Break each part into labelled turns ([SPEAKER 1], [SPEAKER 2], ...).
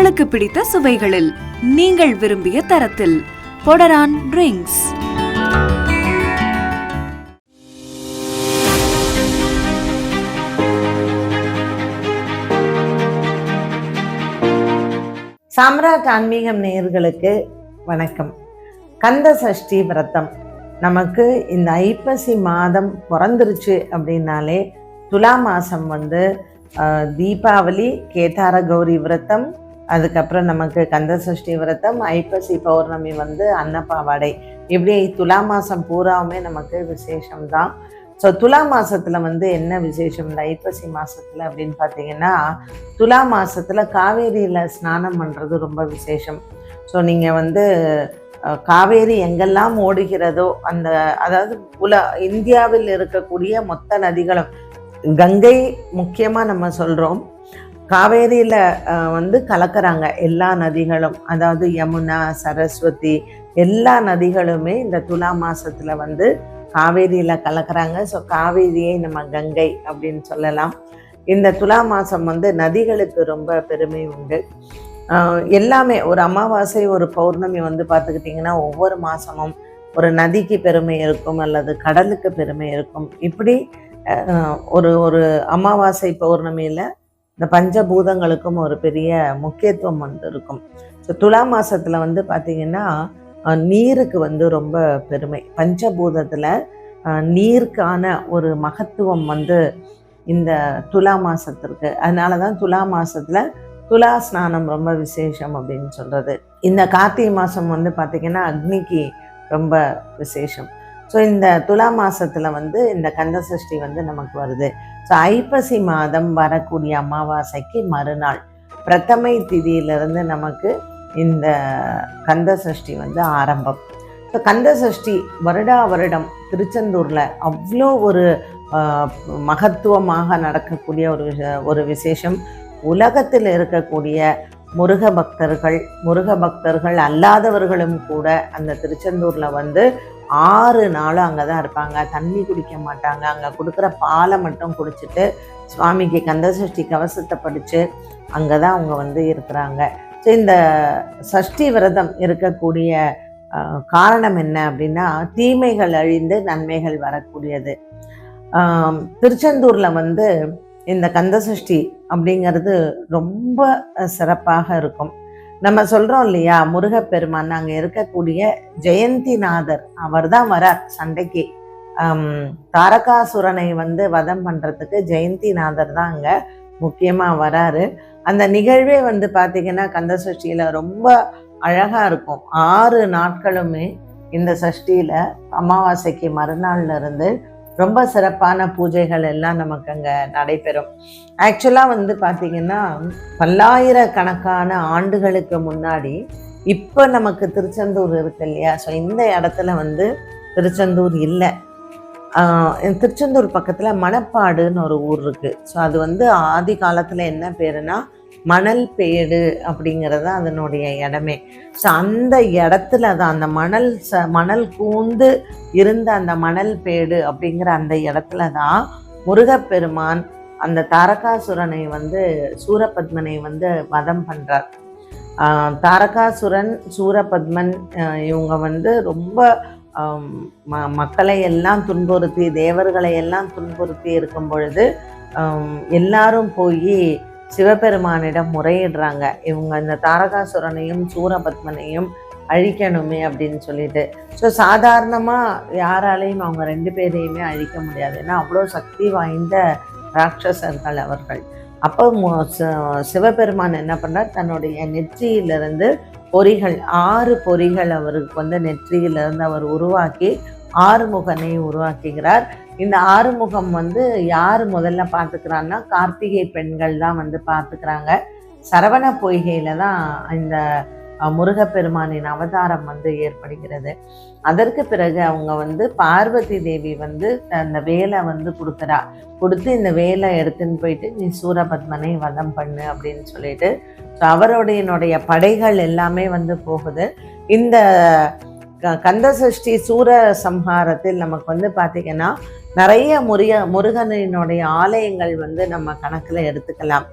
[SPEAKER 1] உங்களுக்கு பிடித்த சுவைகளில் நீங்கள் விரும்பிய தரத்தில் பொடரான் ட்ரிங்க்ஸ்
[SPEAKER 2] சாம்ராட் ஆன்மீகம் நேயர்களுக்கு வணக்கம். கந்த சஷ்டி விரதம். நமக்கு இந்த ஐப்பசி மாதம் பிறந்துருச்சு அப்படின்னாலே துலா மாதம் வந்து ஆஹ், தீபாவளி கேதார கௌரி விரதம் அதுக்கப்புறம் நமக்கு கந்த சஷ்டி விரதம் ஐப்பசி பௌர்ணமி வந்து அன்னப்பாவாடை. இப்படி துலா மாதம் பூராவுமே நமக்கு விசேஷம்தான். ஸோ துலா மாதத்தில் வந்து என்ன விசேஷம்? இந்த ஐப்பசி மாதத்தில் அப்படின்னு பார்த்தீங்கன்னா துலா மாதத்தில் காவேரியில் ஸ்நானம் பண்ணுறது ரொம்ப விசேஷம். ஸோ நீங்கள் வந்து காவேரி எங்கெல்லாம் ஓடுகிறதோ அந்த அதாவது உல இந்தியாவில் இருக்கக்கூடிய மொத்த நதிகளும் கங்கை முக்கியமாக நம்ம சொல்கிறோம் காவேரியில் வந்து கலக்கிறாங்க எல்லா நதிகளும். அதாவது யமுனா சரஸ்வதி எல்லா நதிகளுமே இந்த துலா மாதத்தில் வந்து காவேரியில் கலக்கிறாங்க. ஸோ காவேரியை நம்ம கங்கை அப்படின்னு சொல்லலாம். இந்த துலா மாதம் வந்து நதிகளுக்கு ரொம்ப பெருமை உண்டு. எல்லாமே ஒரு அமாவாசை ஒரு பௌர்ணமி வந்து பார்த்துக்கிட்டிங்கன்னா ஒவ்வொரு மாதமும் ஒரு நதிக்கு பெருமை இருக்கும் அல்லது கடலுக்கு பெருமை இருக்கும். இப்படி ஒரு ஒரு அமாவாசை பௌர்ணமியில் இந்த பஞ்சபூதங்களுக்கும் ஒரு பெரிய முக்கியத்துவம் வந்து இருக்கும். ஸோ துலா மாதத்தில் வந்து பார்த்திங்கன்னா நீருக்கு வந்து ரொம்ப பெருமை. பஞ்சபூதத்தில் நீருக்கான ஒரு மகத்துவம் வந்து இந்த துலா மாதத்திற்கு அதனால தான் துலா மாதத்தில் துலா ஸ்நானம் ரொம்ப விசேஷம் அப்படின்னு சொல்கிறது இந்த கார்த்திகை மாதம் வந்து பார்த்திங்கன்னா அக்னிக்கு ரொம்ப விசேஷம். ஸோ இந்த துலா மாதத்தில் வந்து இந்த கந்த சஷ்டி வந்து நமக்கு வருது. ஸோ ஐப்பசி மாதம் வரக்கூடிய அமாவாசைக்கு மறுநாள். பிரதமை திதியிலிருந்து நமக்கு இந்த கந்த சஷ்டி வந்து ஆரம்பம். ஸோ கந்த சஷ்டி வருடா வருடம் திருச்செந்தூரில் அவ்வளோ ஒரு மகத்துவமாக நடக்கக்கூடிய ஒரு ஒரு விசேஷம். உலகத்தில் இருக்கக்கூடிய முருக பக்தர்கள் முருக பக்தர்கள் அல்லாதவர்களும் கூட அந்த திருச்செந்தூரில் வந்து ஆறு நாளும் அங்கே தான் இருப்பாங்க. தண்ணி குடிக்க மாட்டாங்க. அங்கே கொடுக்குற பாலை மட்டும் குடிச்சிட்டு சுவாமிக்கு கந்தசஷ்டி கவசத்தை படித்து அங்கே தான் அவங்க வந்து இருக்கிறாங்க. ஸோ இந்த சஷ்டி விரதம் இருக்கக்கூடிய காரணம் என்ன அப்படின்னா தீமைகள் அழிந்து நன்மைகள் வரக்கூடியது. திருச்செந்தூரில் வந்து இந்த கந்தசஷ்டி அப்படிங்கிறது ரொம்ப சிறப்பாக இருக்கும். நம்ம சொல்றோம் இல்லையா முருகப்பெருமான் அங்கே இருக்கக்கூடிய ஜெயந்திநாதர் அவர் தான் வரார் சண்டைக்கு. தாரகாசுரனை வந்து வதம் பண்றதுக்கு ஜெயந்திநாதர் தான் அங்க முக்கியமா வராரு. அந்த நிகழ்வே வந்து பாத்தீங்கன்னா கந்தசஷ்டியில ரொம்ப அழகா இருக்கும். ஆறு நாட்களுமே இந்த சஷ்டியில அமாவாசைக்கு மறுநாள்ல இருந்து ரொம்ப சிறப்பான பூஜைகள் எல்லாம் நமக்கு அங்கே நடைபெறும். ஆக்சுவலாக வந்து பார்த்திங்கன்னா பல்லாயிரக்கணக்கான ஆண்டுகளுக்கு முன்னாடி இப்போ நமக்கு திருச்செந்தூர் இருக்கு இல்லையா? ஸோ இந்த இடத்துல வந்து திருச்செந்தூர் இல்லை. திருச்செந்தூர் பக்கத்தில் மணப்பாடுன்னு ஒரு ஊர் இருக்குது ஸோ அது வந்து ஆதி காலத்தில் என்ன பேருனா மணல் பேடு அப்படிங்கிறது அதனுடைய இடமே. ஸோ அந்த இடத்துல தான் அந்த மணல் ச மணல் கூந்து இருந்த அந்த மணல் பேடு அப்படிங்கிற அந்த இடத்துல தான் முருகப்பெருமான் அந்த தாரகாசுரனை வந்து சூரபத்மனை வந்து வதம் பண்ணுறார் தாரகாசுரன் சூரபத்மன் இவங்க வந்து ரொம்ப ம மக்களை எல்லாம் துன்புறுத்தி தேவர்களை எல்லாம் துன்புறுத்தி இருக்கும் பொழுது எல்லாரும் போய் சிவபெருமானிடம் முறையிடுறாங்க. இவங்க இந்த தாரகாசுரனையும் சூரபத்மனையும் அழிக்கணுமே அப்படின்னு சொல்லிட்டு. ஸோ சாதாரணமாக யாராலையும் அவங்க ரெண்டு பேரையுமே அழிக்க முடியாது. ஏன்னா அவ்வளோ சக்தி வாய்ந்த ராட்சசர்கள் அவர்கள். அப்போ சிவபெருமான் என்ன பண்ணார் தன்னுடைய நெற்றியிலிருந்து பொறிகள் ஆறு பொறிகள் அவருக்கு வந்து நெற்றியிலிருந்து அவர் உருவாக்கி ஆறுமுகனை உருவாக்குகிறார். இந்த ஆறுமுகம் வந்து யார் முதல்ல பார்த்துக்கிறான்னா கார்த்திகை பெண்கள் தான் வந்து பார்த்துக்கிறாங்க. சரவண பொய்கையில தான் இந்த முருகப்பெருமானின் அவதாரம் வந்து ஏற்படுகிறது. அதற்கு பிறகு அவங்க வந்து பார்வதி தேவி வந்து அந்த வேலை வந்து கொடுக்குறா. கொடுத்து இந்த வேலை எடுத்துன்னு போயிட்டு நீ சூரபத்மனை வதம் பண்ணு அப்படின்னு சொல்லிட்டு ஸோ அவருடையனுடைய படைகள் எல்லாமே வந்து போகுது. இந்த க- கந்தசஷ்டி சூர சம்ஹாரத்தில் நமக்கு வந்து பார்த்திங்கன்னா நிறைய முருக முருகனினுடைய ஆலயங்கள் வந்து நம்ம கணக்கில் எடுத்துக்கலாம்.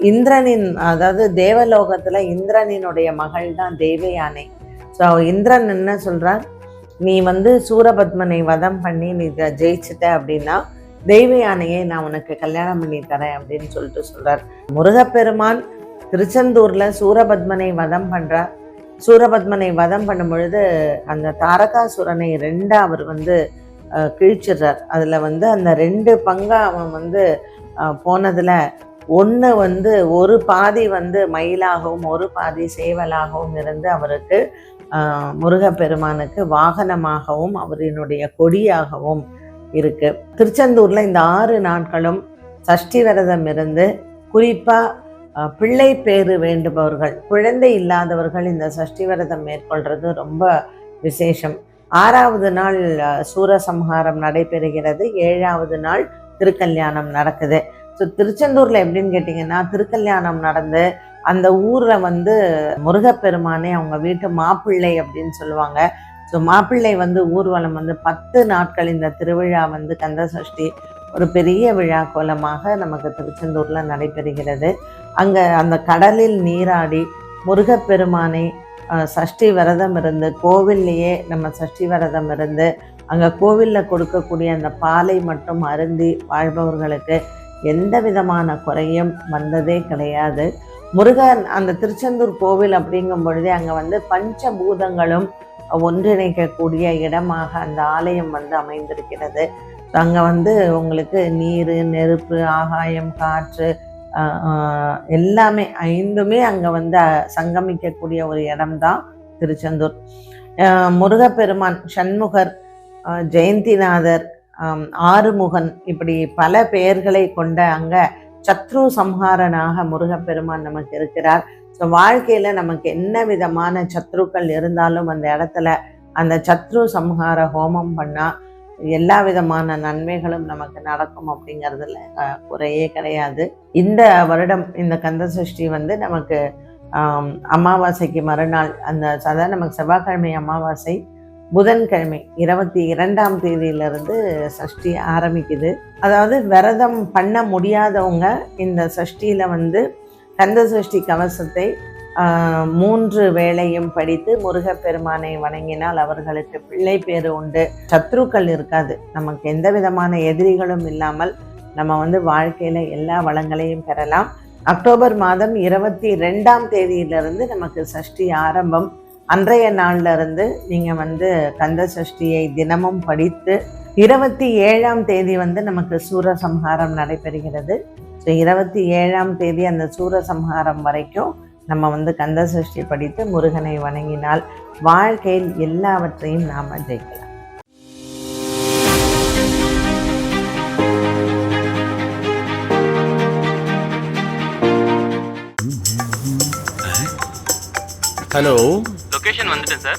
[SPEAKER 2] இந்திரனின் அதாவது தேவலோகத்தில் இந்திரனினுடைய மகள் தான் தேவயானை. ஸோ இந்திரன் என்ன சொல்கிறார் நீ வந்து சூரபத்மனை வதம் பண்ணி நீ ஜெயிச்சிட்ட அப்படின்னா தெய்வ யானையை நான் உனக்கு கல்யாணம் பண்ணி தரேன் அப்படின்னு சொல்லிட்டு சொல்கிறார் முருகப்பெருமான் திருச்செந்தூர்ல சூரபத்மனை வதம் பண்றார் சூரபத்மனை வதம் பண்ணும் பொழுது அந்த தாரகாசுரனை ரெண்டா அவர் வந்து கிழிச்சிடுறார். அதுல வந்து அந்த ரெண்டு பங்கா அவன் வந்து போனதில் போனதுல ஒன்று வந்து ஒரு பாதி வந்து மயிலாகவும் ஒரு பாதி சேவலாகவும் இருந்து அவருக்கு முருகப்பெருமானுக்கு வாகனமாகவும் அவரினுடைய கொடியாகவும் இருக்குது திருச்செந்தூரில் இந்த ஆறு நாட்களும் சஷ்டி விரதம் இருந்து குறிப்பாக பிள்ளை பேறு வேண்டுபவர்கள் குழந்தை இல்லாதவர்கள் இந்த சஷ்டி விரதம் மேற்கொள்றது ரொம்ப விசேஷம். ஆறாவது நாள் சூரசம்ஹாரம் நடைபெறுகிறது. ஏழாவது நாள் திருக்கல்யாணம் நடக்குது. ஸோ திருச்செந்தூரில் எப்படின்னு கேட்டிங்கன்னா திருக்கல்யாணம் நடந்து அந்த ஊரில் வந்து முருகப்பெருமானே அவங்க வீட்டு மாப்பிள்ளை அப்படின்னு சொல்லுவாங்க. ஸோ மாப்பிள்ளை வந்து ஊர்வலம் வந்து பத்து நாட்கள் இந்த திருவிழா வந்து கந்த சஷ்டி ஒரு பெரிய விழா கோலமாக நமக்கு திருச்செந்தூரில் நடைபெறுகிறது. அங்கே அந்த கடலில் நீராடி முருகப்பெருமானை சஷ்டி விரதம் இருந்து கோவில்லையே நம்ம சஷ்டி விரதம் இருந்து அங்கே கோவிலில் கொடுக்கக்கூடிய அந்த பாலை மட்டும் அருந்தி வாழ்பவர்களுக்கு எந்த விதமான குறையும் வந்ததே கிடையாது. முருகன் அந்த திருச்செந்தூர் கோவில் அப்படிங்கும் பொழுதே அங்கே வந்து பஞ்சபூதங்களும் ஒன்றிணைக்கக்கூடிய இடமாக அந்த ஆலயம் வந்து அமைந்திருக்கிறது. அங்கே வந்து உங்களுக்கு நீர் நெருப்பு ஆகாயம் காற்று எல்லாமே ஐந்துமே அங்கே வந்து சங்கமிக்கக்கூடிய ஒரு இடம்தான் திருச்செந்தூர். முருகப்பெருமான் சண்முகர் ஜெயந்திநாதர் ஆறுமுகன் இப்படி பல பெயர்களை கொண்ட அங்கே சத்ரு சம்ஹாரனாக முருகப்பெருமான் நமக்கு இருக்கிறார். ஸோ வாழ்க்கையில் நமக்கு என்ன விதமான சத்ருக்கள் இருந்தாலும் அந்த இடத்துல அந்த சத்ரு சம்ஹார ஹோமம் பண்ணால் எல்லா விதமான நன்மைகளும் நமக்கு நடக்கும் அப்படிங்கிறதுல குறையே கிடையாது. இந்த வருடம் இந்த கந்த சஷ்டி வந்து நமக்கு அமாவாசைக்கு மறுநாள் அந்த சாதாரண நமக்கு செவ்வாய்க்கிழமை அமாவாசை புதன்கிழமை இருபத்தி இரண்டாம் தேதியிலிருந்து சஷ்டி ஆரம்பிக்குது. அதாவது விரதம் பண்ண முடியாதவங்க இந்த சஷ்டியில் வந்து கந்த சஷ்டி கவசத்தை மூன்று வேளையும் படித்து முருகப்பெருமானை வணங்கினால் அவர்களுக்கு பிள்ளை பேரு உண்டு. சத்ருக்கள் இருக்காது. நமக்கு எந்த விதமான எதிரிகளும் இல்லாமல் நம்ம வந்து வாழ்க்கையில எல்லா வளங்களையும் பெறலாம். அக்டோபர் மாதம் இருபத்தி ரெண்டாம் தேதியிலிருந்து நமக்கு சஷ்டி ஆரம்பம். அன்றைய நாள்ல இருந்து நீங்க வந்து கந்த சஷ்டியை தினமும் படித்து இருபத்தி ஏழாம் தேதி வந்து நமக்கு சூரசம்ஹாரம் நடைபெறுகிறது. ஸோ இருபத்தி ஏழாம் தேதி அந்த சூரசம்ஹாரம் வரைக்கும் நம்ம வந்து கந்த சஷ்டி படித்து முருகனை வணங்கினால் வாழ்க்கையில் எல்லாவற்றையும் நாம ஜெயிக்கலாம்.
[SPEAKER 3] ஹலோ.
[SPEAKER 4] லொகேஷன் வந்துட்டேன் சார்.